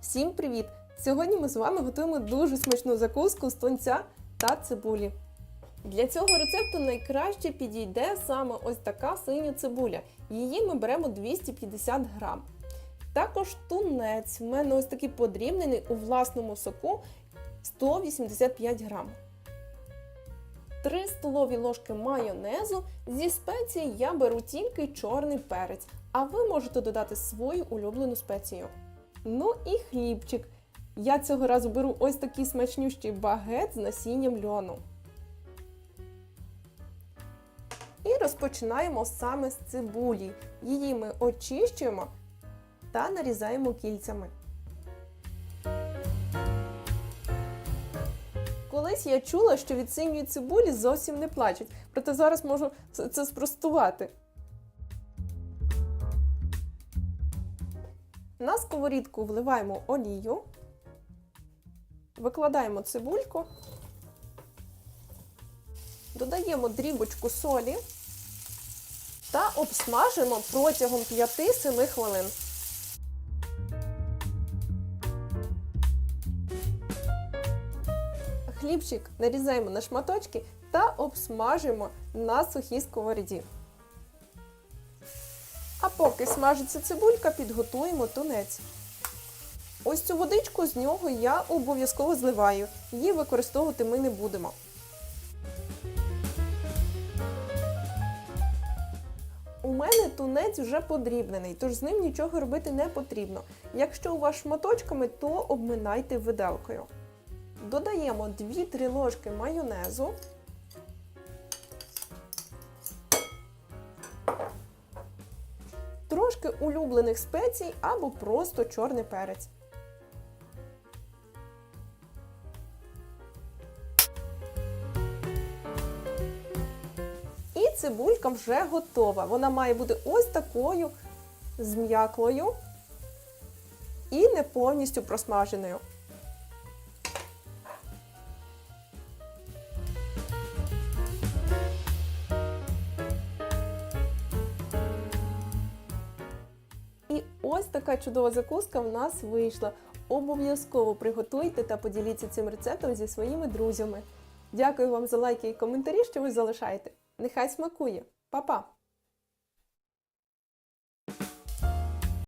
Всім привіт! Сьогодні ми з вами готуємо дуже смачну закуску з тунця та цибулі. Для цього рецепту найкраще підійде саме ось така синя цибуля. Її ми беремо 250 грам. Також тунець. У мене ось такий подрібнений у власному соку 185 грам. 3 столові ложки майонезу. Зі спеції я беру тільки чорний перець, а ви можете додати свою улюблену спецію. Ну і хлібчик. Я цього разу беру ось такий смачнющий багет з насінням льону. І розпочинаємо саме з цибулі. Її ми очищуємо та нарізаємо кільцями. Колись я чула, що від синьої цибулі зовсім не плачуть, проте зараз можу це- спростувати. На сковорідку вливаємо олію, викладаємо цибульку, додаємо дрібочку солі та обсмажимо протягом 5-7 хвилин. Хлібчик нарізаємо на шматочки та обсмажимо на сухій сковороді. А поки смажиться цибулька, підготуємо тунець. Ось цю водичку з нього я обов'язково зливаю. Її використовувати ми не будемо. У мене тунець вже подрібнений, тож з ним нічого робити не потрібно. Якщо у вас шматочками, то обминайте виделкою. Додаємо 2-3 ложки майонезу. Трошки улюблених спецій або просто чорний перець. І цибулька вже готова. Вона має бути ось такою зм'яклою і не повністю просмаженою. Ось така чудова закуска в нас вийшла. Обов'язково приготуйте та поділіться цим рецептом зі своїми друзями. Дякую вам за лайки і коментарі, що ви залишаєте. Нехай смакує! Па-па!